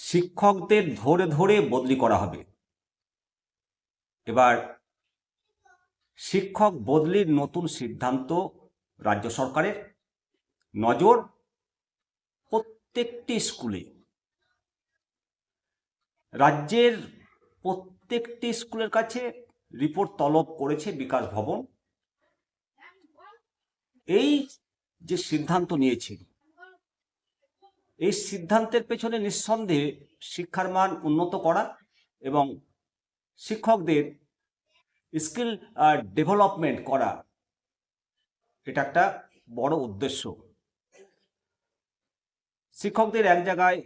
শিক্ষকদের ধরে ধরে বদলি করা হবে। এবার, শিক্ষক বদলির নতুন সিদ্ধান্ত রাজ্য সরকারের। নজর প্রত্যেকটি স্কুলে। রাজ্যের প্রত্যেকটি স্কুলের কাছে রিপোর্ট তলব করেছে বিকাশ ভবন। এই যে সিদ্ধান্ত নিয়েছে এই সিদ্ধান্তের পেছনে নিঃসন্দেহে শিক্ষার মান উন্নত করা এবং শিক্ষকদের স্কিল ডেভেলপমেন্ট করা, এটা একটা বড় উদ্দেশ্য। শিক্ষকদের এক জায়গায়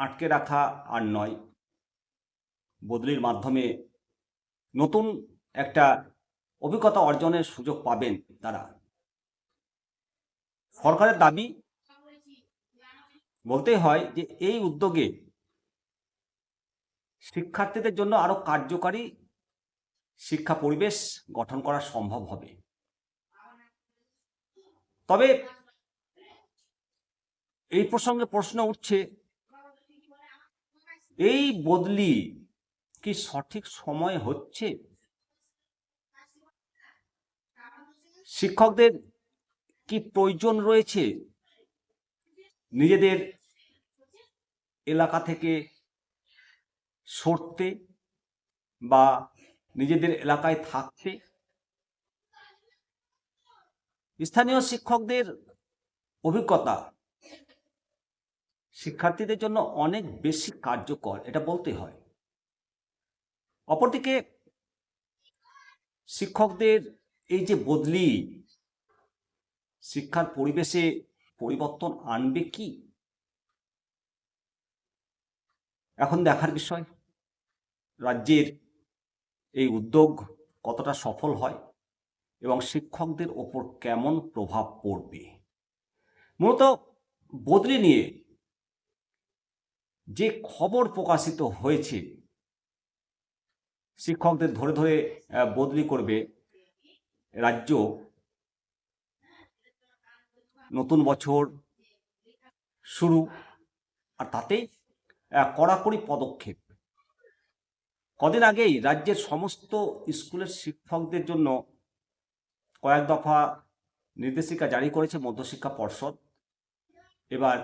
আটকে রাখা আর নয়, বদলির মাধ্যমে নতুন একটা অভিজ্ঞতা অর্জনের সুযোগ পাবেন তারা। সরকারের দাবি বলতে হয় যে এই উদ্যোগে শিক্ষার্থীদের জন্য আরও কার্যকারী শিক্ষা পরিবেশ গঠন করা সম্ভব হবে। তবে এই প্রসঙ্গে প্রশ্ন উঠছে, এই বদলি কি সঠিক সময় হচ্ছে? শিক্ষকদের কি প্রয়োজন রয়েছে? নিজেদের এলাকা থেকে সরতে বা নিজেদের এলাকায় থাকতে স্থানীয় শিক্ষকদের অভিজ্ঞতা শিক্ষার্থীদের জন্য অনেক বেশি কার্যকর, এটা বলতে হয়। অপরদিকে শিক্ষকদের এই যে বদলি, শিক্ষার পরিবেশে পরিবর্তন আনবে কি? এখন দেখার বিষয়, রাজ্যের এই উদ্যোগ কতটা সফল হয় এবং শিক্ষকদের ওপর কেমন প্রভাব পড়বে? মূলত বদলি নিয়ে যে খবর প্রকাশিত হয়েছে, শিক্ষকদের ধরে ধরে বদলি করবে রাজ্য নতুন বছর শুরু, আর তাতেই কড়াকড়ি পদক্ষেপ। কদিন আগেই রাজ্যের সমস্ত স্কুলের শিক্ষকদের জন্য কয়েক দফা নির্দেশিকা জারি করেছে মধ্যশিক্ষা পর্ষদ। এবার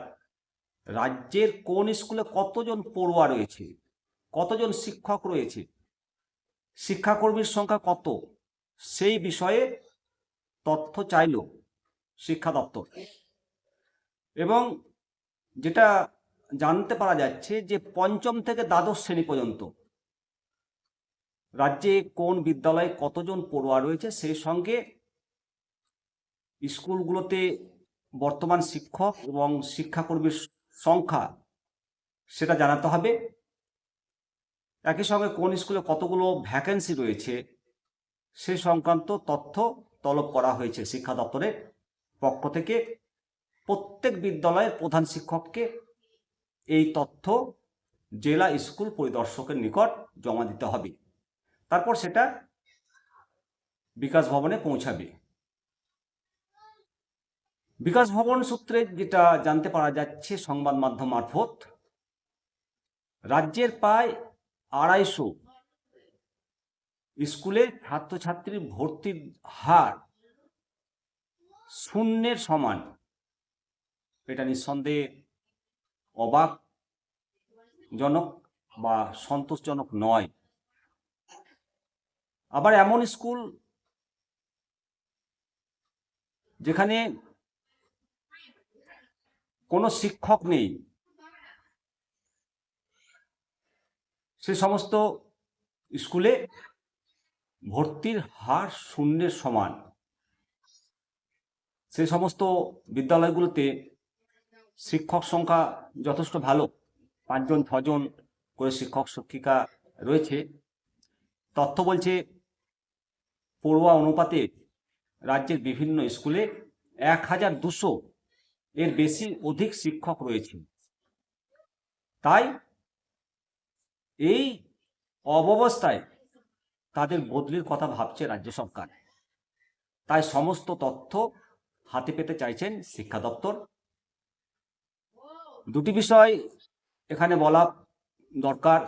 রাজ্যের কোন স্কুলে কতজন পড়ুয়া রয়েছে, কতজন শিক্ষক রয়েছে, শিক্ষাকর্মীর সংখ্যা কত, সেই বিষয়ে তথ্য চাইল শিক্ষা দপ্তর। এবং যেটা জানতে পারা যাচ্ছে যে পঞ্চম থেকে দ্বাদশ শ্রেণি পর্যন্ত রাজ্যে কোন বিদ্যালয়ে কতজন পড়ুয়া রয়েছে, সেই সঙ্গে স্কুলগুলোতে বর্তমান শিক্ষক এবং শিক্ষাকর্মীর সংখ্যা সেটা জানাতে হবে। একই সঙ্গে কোন স্কুলে কতগুলো ভ্যাকেন্সি রয়েছে, সে সংক্রান্ত তথ্য তলব করা হয়েছে শিক্ষা দপ্তরের পক্ষ থেকে। প্রত্যেক বিদ্যালয়ের প্রধান শিক্ষককে এই তথ্য জেলা স্কুল পরিদর্শকের নিকট জমা দিতে হবে। তারপর সেটা বিকাশ ভবনে পৌঁছাবে। বিকাশ ভবন সূত্রে যেটা জানতে পারা যাচ্ছে সংবাদ মাধ্যম মারফত, রাজ্যের প্রায় আড়াইশো স্কুলে ছাত্রছাত্রীর ভর্তির হার শূন্যের সমান। এটা নিঃসন্দেহে অবাকজনক বা সন্তোষজনক নয়। আবার এমন স্কুল যেখানে কোনো শিক্ষক নেই। সে সমস্ত স্কুলে ভর্তির হার শূন্যের সমান। সে সমস্ত বিদ্যালয়গুলোতে শিক্ষক সংখ্যা যথেষ্ট ভালো। পাঁচজন, ছজন করে শিক্ষক, শিক্ষিকা রয়েছে। তথ্য বলছে, পড়ুয়া অনুপাতে রাজ্যের বিভিন্ন স্কুলে এক হাজার দুশো এর বেশি অধিক শিক্ষক রয়েছে। তাই এই অব্যবস্থায় তাদের বদলির কথা ভাবছে রাজ্য সরকার। তাই সমস্ত তথ্য হাতে পেতে চাইছেন শিক্ষা দপ্তর। দুটি বিষয় এখানে বলা দরকার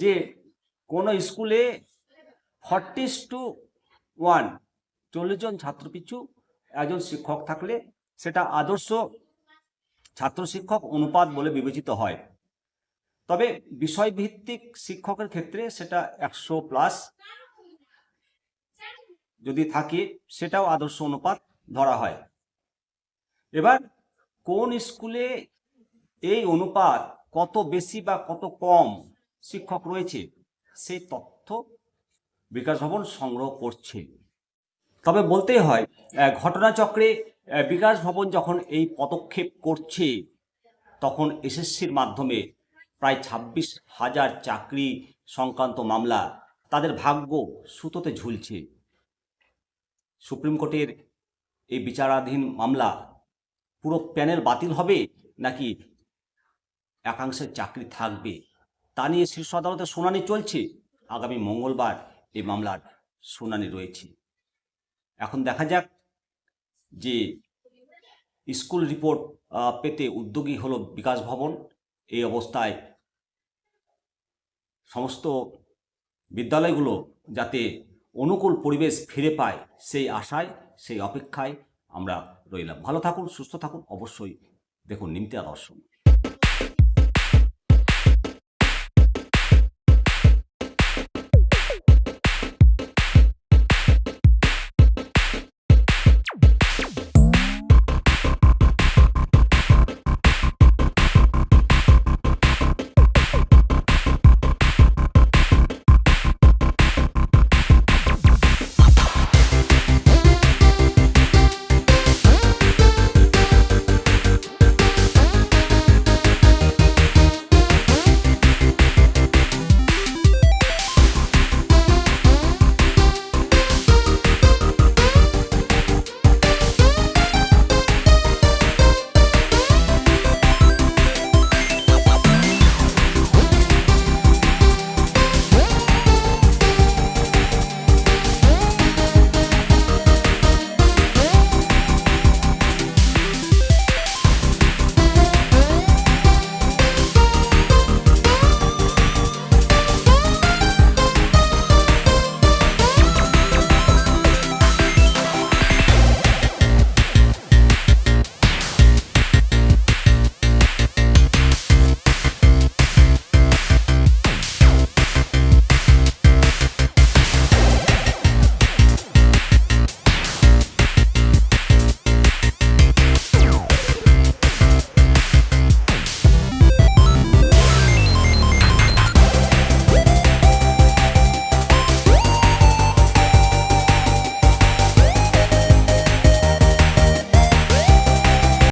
যে কোনো স্কুলে ফর্টিস টু ওয়ান চল্লিশ জন ছাত্র পিছু একজন শিক্ষক থাকলে সেটা আদর্শ ছাত্র শিক্ষক অনুপাত বলে বিবেচিত হয়। তবে বিষয়ভিত্তিক শিক্ষকের ক্ষেত্রে সেটা একশো প্লাস যদি থাকে সেটাও আদর্শ অনুপাত ধরা হয়। এবার কোন স্কুলে এই অনুপাত কত বেশি বা কত কম শিক্ষক রয়েছে, সেই তথ্য বিকাশ ভবন সংগ্রহ করছে। তবে বলতেই হয় ঘটনাচক্রে বিকাশ ভবন যখন এই পদক্ষেপ করছে, তখন এসএসসির মাধ্যমে প্রায় ছাব্বিশ হাজার চাকরি সংক্রান্ত মামলা তাদের ভাগ্য সুতোতে ঝুলছে। সুপ্রিম কোর্টের এই বিচারাধীন মামলা পুরো প্যানেল বাতিল হবে নাকি একাংশের চাকরি থাকবে। তা নিয়ে শীর্ষ আদালতে শুনানি চলছে। আগামী মঙ্গলবার এই মামলার শুনানি রয়েছে। এখন দেখা যাক যে স্কুল রিপোর্ট পেতে উদ্যোগী হলো বিকাশ ভবন। এই অবস্থায় সমস্ত বিদ্যালয়গুলো যাতে অনুকূল পরিবেশ ফিরে পায় সেই আশায়, সেই অপেক্ষায় আমরা রইলাম। ভালো থাকুন, সুস্থ থাকুন। অবশ্যই দেখুন নিমতিয়া দর্শন।